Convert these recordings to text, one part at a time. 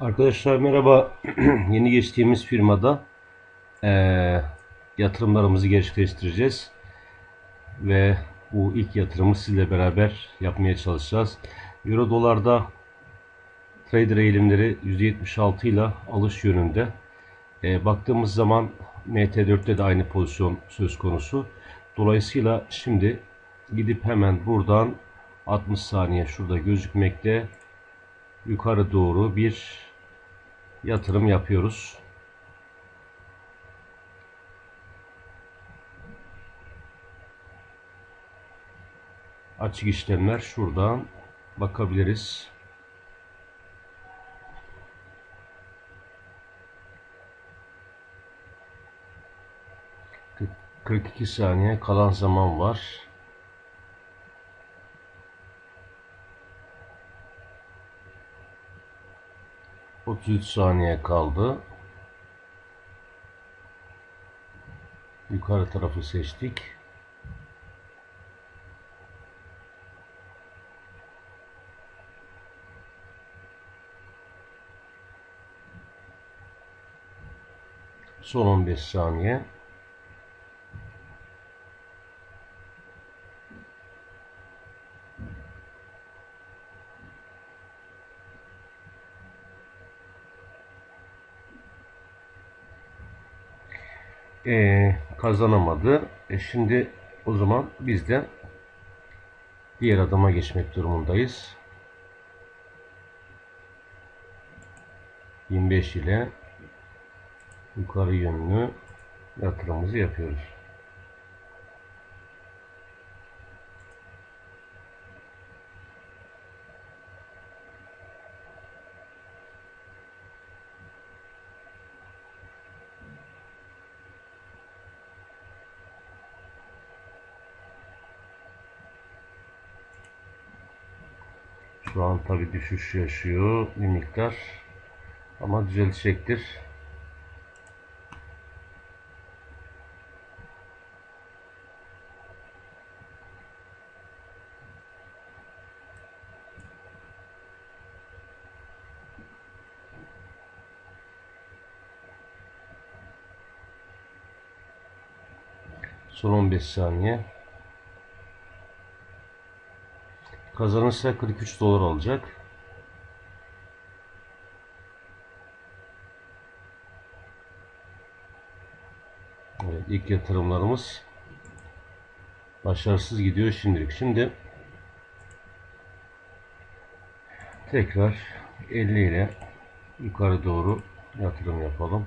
Arkadaşlar merhaba. Yeni geçtiğimiz firmada eee, yatırımlarımızı gerçekleştireceğiz. Ve bu ilk yatırımı sizle beraber yapmaya çalışacağız. Euro dolarda trader eğilimleri %76 ile alış yönünde. Eee, baktığımız zaman MT4'te de aynı pozisyon söz konusu. Dolayısıyla şimdi gidip hemen buradan 60 saniye şurada gözükmekte yukarı doğru bir yatırım yapıyoruz. Açık işlemler şuradan bakabiliriz. Kırk- 42 saniye kalan zaman var. Otuz üç saniye kaldı. Yukarı tarafı seçtik. Son 15 saniye. Ee, kazanamadı. E şimdi o zaman biz de diğer adıma geçmek durumundayız. 25 ile yukarı yönlü yatırımımızı yapıyoruz. Şu an tabi düşüş yaşıyor bir miktar ama düzelecektir. Son 15 saniye. Kazanırsa 43 dolar alacak. Evet, ilk yatırımlarımız başarısız gidiyor şimdilik. Şimdi tekrar 50 ile yukarı doğru yatırım yapalım.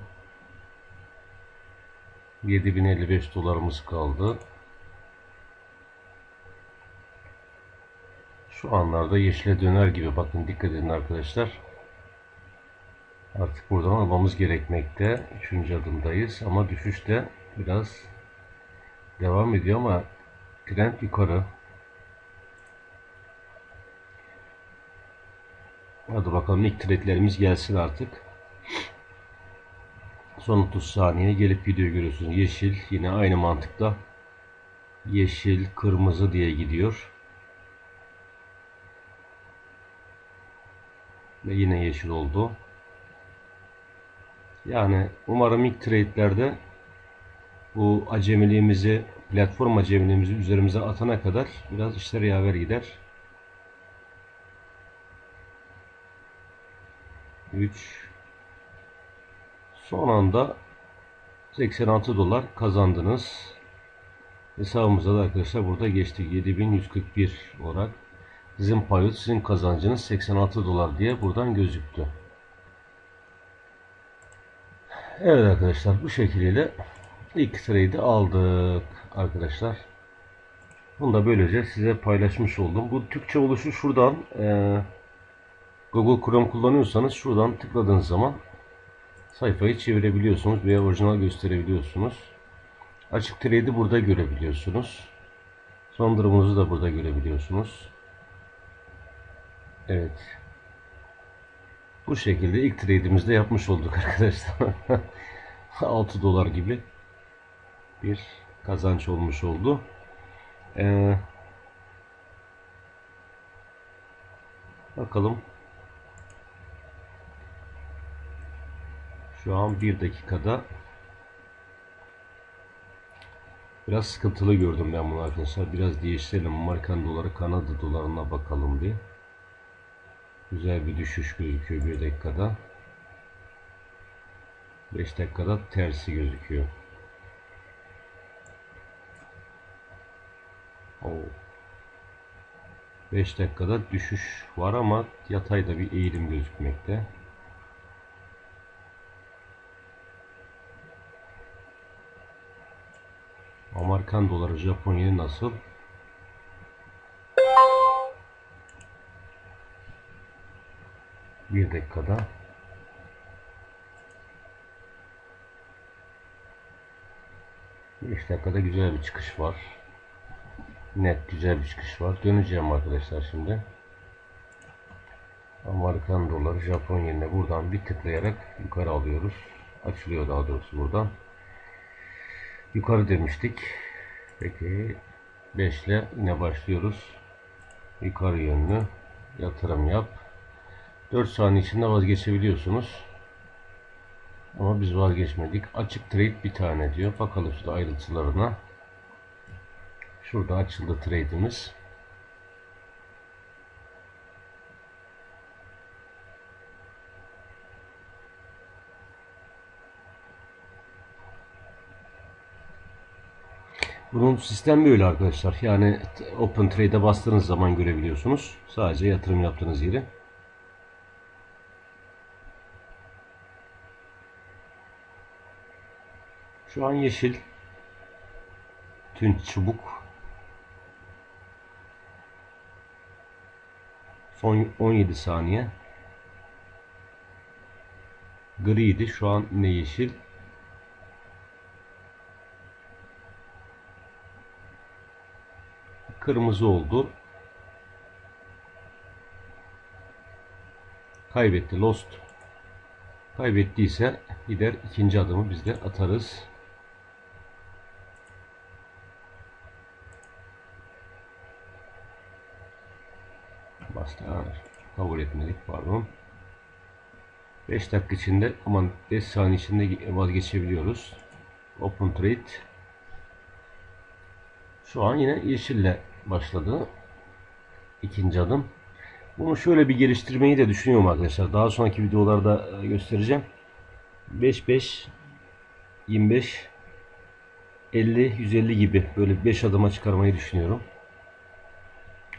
7055 dolarımız kaldı. Şu anlarda yeşile döner gibi bakın dikkat edin arkadaşlar. Artık buradan almamız gerekmekte. Üçüncü adımdayız ama düşüş de biraz devam ediyor ama trend yukarı. Hadi bakalım ilk trade'lerimiz gelsin artık. Son 30 saniye gelip video görüyorsunuz. Yeşil yine aynı mantıkla yeşil, kırmızı diye gidiyor. Ve yine yeşil oldu. Yani umarım ilk trade'lerde bu acemiliğimizi, platform acemiliğimizi üzerimize atana kadar biraz işler yaver gider. 3 Son anda 86 dolar kazandınız. Hesabımıza da arkadaşlar burada geçtik. 7141 olarak. Sizin payot, sizin kazancınız 86 dolar diye buradan gözüktü. Evet arkadaşlar bu şekilde ilk trade'i aldık arkadaşlar. Bunu da böylece size paylaşmış oldum. Bu Türkçe oluşu şuradan e, Google Chrome kullanıyorsanız şuradan tıkladığınız zaman sayfayı çevirebiliyorsunuz veya orijinal gösterebiliyorsunuz. Açık trade'i burada görebiliyorsunuz. Son durumunuzu da burada görebiliyorsunuz. Evet. Bu şekilde ilk trade'imizde yapmış olduk arkadaşlar. 6 dolar gibi bir kazanç olmuş oldu. Ee, bakalım Şu an bir dakikada biraz sıkıntılı gördüm ben bunu arkadaşlar. Biraz değiştirelim. Amerikan doları Kanada dolarına bakalım bir. Güzel bir düşüş gözüküyor bir dakikada. 5 dakikada tersi gözüküyor. Oo. 5 dakikada düşüş var ama yatayda bir eğilim gözükmekte. Amerikan doları Japon yeni nasıl? Bir dakikada. Beş dakikada güzel bir çıkış var. Net güzel bir çıkış var. Döneceğim arkadaşlar şimdi. Amerikan doları Japon yenine buradan bir tıklayarak yukarı alıyoruz. Açılıyor daha doğrusu buradan. Yukarı demiştik. Peki 5 ile yine başlıyoruz. Yukarı yönlü yatırım yap. 4 saniye içinde vazgeçebiliyorsunuz. Ama biz vazgeçmedik. Açık trade bir tane diyor. Bakalım şurada ayrıntılarına. Şurada açıldı trade'imiz. Bunun sistem böyle arkadaşlar. Yani Open Trade'e bastığınız zaman görebiliyorsunuz. Sadece yatırım yaptığınız yeri. Şu an yeşil. Tün çubuk. Son 17 saniye. Griydi. Şu an ne yeşil? Kırmızı oldu. Kaybetti. Lost. Kaybettiyse gider ikinci adımı biz de atarız. Kabul etmedik. Pardon. 5 dakika içinde aman 5 saniye içinde vazgeçebiliyoruz. Open Trade şu an yine yeşille başladı. İkinci adım. Bunu şöyle bir geliştirmeyi de düşünüyorum arkadaşlar. Daha sonraki videolarda e, göstereceğim. 5 5 25 50 150 gibi böyle 5 adıma çıkarmayı düşünüyorum.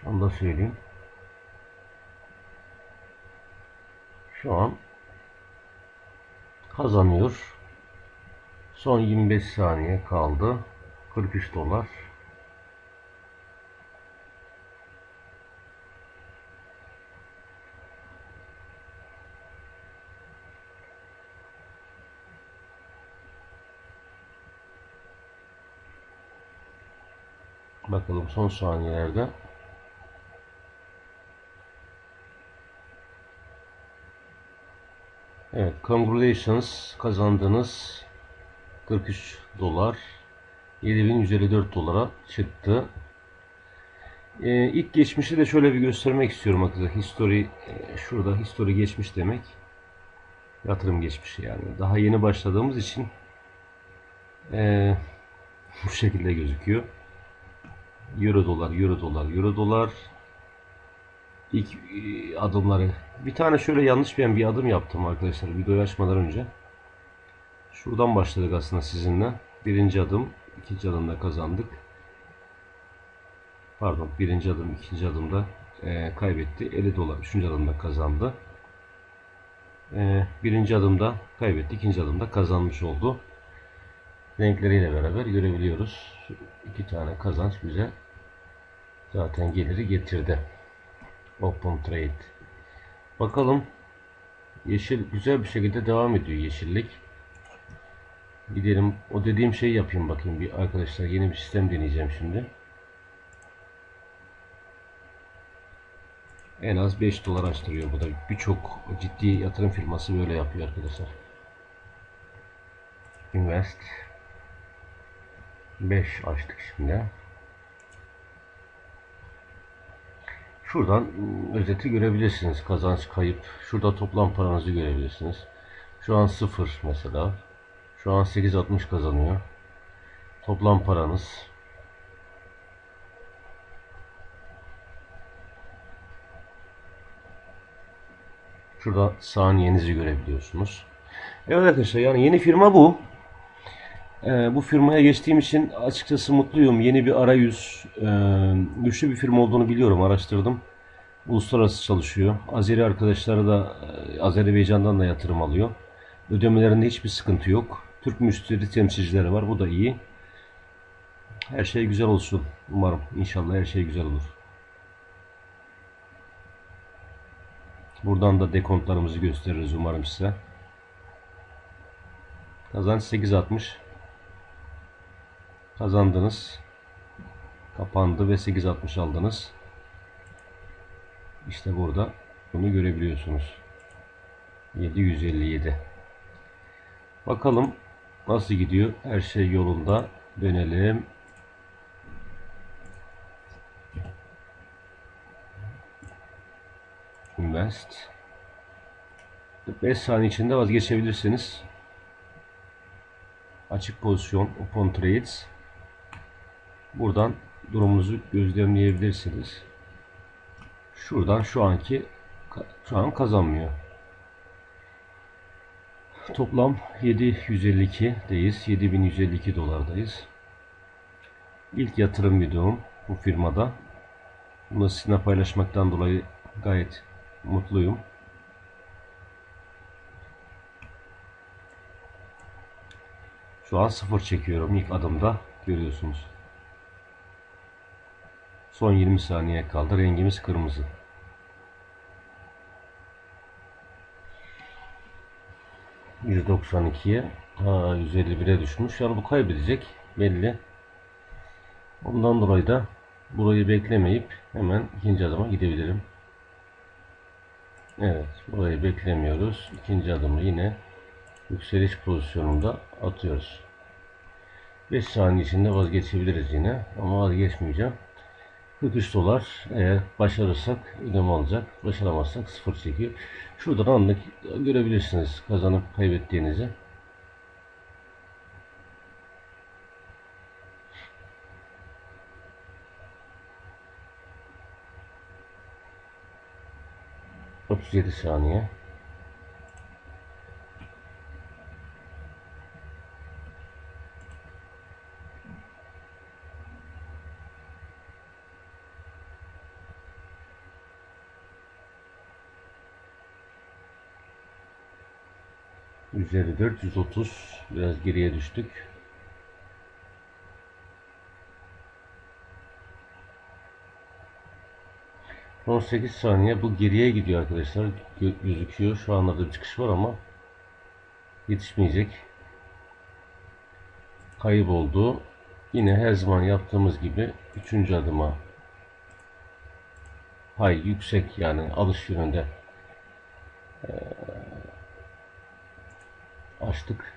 Onu da söyleyeyim. Şu an kazanıyor. Son 25 saniye kaldı. 43 dolar. Bakalım son saniyelerde. Evet, congratulations kazandınız 43 dolar 7154 dolara çıktı. Ee, ilk geçmişi de şöyle bir göstermek istiyorum arkadaşlar. History e, şurada history geçmiş demek. Yatırım geçmişi yani. Daha yeni başladığımız için e, bu şekilde gözüküyor. Euro dolar, euro dolar, euro dolar. İlk e, adımları. Bir tane şöyle yanlış ben bir adım yaptım arkadaşlar videoyu açmadan önce. Şuradan başladık aslında sizinle. Birinci adım, ikinci adımda kazandık. Pardon, birinci adım, ikinci adımda e, kaybetti. 50 dolar, üçüncü adımda kazandı. E, birinci adımda kaybetti, ikinci adımda kazanmış oldu. Renkleriyle beraber görebiliyoruz. İki tane kazanç bize zaten geliri getirdi. Open Trade. Bakalım yeşil güzel bir şekilde devam ediyor yeşillik. Gidelim o dediğim şeyi yapayım bakayım bir arkadaşlar yeni bir sistem deneyeceğim şimdi. En az 5 dolar açtırıyor bu da birçok ciddi yatırım firması böyle yapıyor arkadaşlar. Invest 5 açtık şimdi. Şuradan özeti görebilirsiniz. Kazanç, kayıp. Şurada toplam paranızı görebilirsiniz. Şu an 0 mesela. Şu an 8.60 kazanıyor. Toplam paranız Şurada saniyenizi görebiliyorsunuz. Evet arkadaşlar yani yeni firma bu. Ee, bu firmaya geçtiğim için açıkçası mutluyum. Yeni bir arayüz, e, güçlü bir firma olduğunu biliyorum, araştırdım. Uluslararası çalışıyor. Azeri arkadaşları da e, Azerbaycan'dan da yatırım alıyor. Ödemelerinde hiçbir sıkıntı yok. Türk müşteri temsilcileri var. Bu da iyi. Her şey güzel olsun. Umarım. İnşallah her şey güzel olur. Buradan da dekontlarımızı gösteririz umarım size. Kazanç 8.60. Kazandınız. Kapandı ve 8.60 aldınız. İşte burada bunu görebiliyorsunuz. 757. Bakalım nasıl gidiyor? Her şey yolunda. Dönelim. Invest. 5 saniye içinde vazgeçebilirsiniz. Açık pozisyon Open Trades. Buradan durumunuzu gözlemleyebilirsiniz. Şuradan şu anki şu an kazanmıyor. Toplam 752'deyiz. 7152 dolardayız. İlk yatırım videom bu firmada. Bunu sizinle paylaşmaktan dolayı gayet mutluyum. Şu an sıfır çekiyorum ilk adımda görüyorsunuz. Son 20 saniye kaldı. Rengimiz kırmızı. %92'ye ha, 151'e düşmüş. Yani bu kaybedecek belli. Ondan dolayı da burayı beklemeyip hemen ikinci adıma gidebilirim. Evet, burayı beklemiyoruz. İkinci adımı yine yükseliş pozisyonunda atıyoruz. 5 saniye içinde vazgeçebiliriz yine ama vazgeçmeyeceğim. 43 dolar eğer başarırsak ödeme alacak. Başaramazsak sıfır çekiyor. Şuradan anlık görebilirsiniz kazanıp kaybettiğinizi. Otuz yedi saniye. Üzeri 4, 130. Biraz geriye düştük. Son 8 saniye bu geriye gidiyor arkadaşlar. Gö gözüküyor. Şu anda da bir çıkış var ama yetişmeyecek. Kayıp oldu. Yine her zaman yaptığımız gibi 3. adıma pay yüksek yani alış yönünde ee, açtık.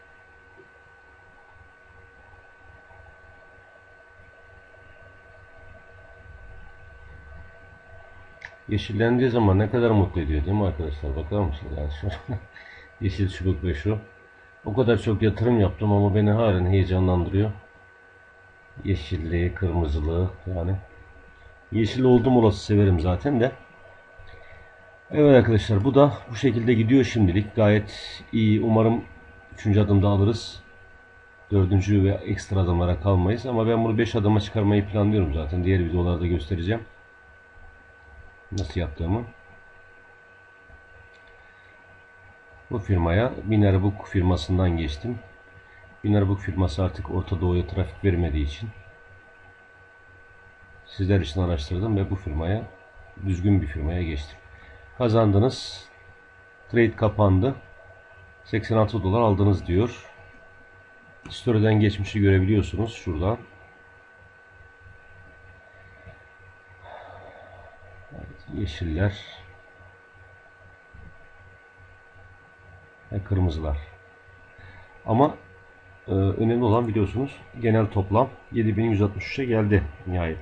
Yeşillendiği zaman ne kadar mutlu ediyor değil mi arkadaşlar? Bakar mısınız? Yani şu yeşil çubuk ve şu. O kadar çok yatırım yaptım ama beni halen heyecanlandırıyor. Yeşilliği, kırmızılığı yani. Yeşil oldum olası severim zaten de. Evet arkadaşlar bu da bu şekilde gidiyor şimdilik. Gayet iyi. Umarım Üçüncü adımda alırız. Dördüncü ve ekstra adımlara kalmayız. Ama ben bunu 5 adıma çıkarmayı planlıyorum zaten. Diğer videolarda göstereceğim. Nasıl yaptığımı. Bu firmaya Binerbook firmasından geçtim. Binerbook firması artık Orta Doğu'ya trafik vermediği için sizler için araştırdım ve bu firmaya düzgün bir firmaya geçtim. Kazandınız. Trade kapandı. 86 dolar aldınız diyor. Story'den geçmişi görebiliyorsunuz şuradan. Evet, yeşiller ve kırmızılar. Ama e, önemli olan biliyorsunuz genel toplam 7163'e geldi nihayet.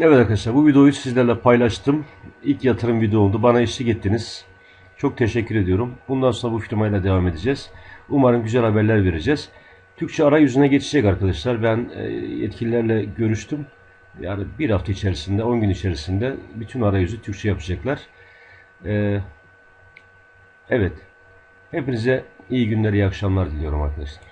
Evet arkadaşlar bu videoyu sizlerle paylaştım. İlk yatırım videomdu. Bana eşlik ettiniz. Çok teşekkür ediyorum. Bundan sonra bu firmayla devam edeceğiz. Umarım güzel haberler vereceğiz. Türkçe arayüzüne geçecek arkadaşlar. Ben e, yetkililerle görüştüm. Yani bir hafta içerisinde, 10 gün içerisinde bütün arayüzü Türkçe yapacaklar. E, evet. Hepinize iyi günler, iyi akşamlar diliyorum arkadaşlar.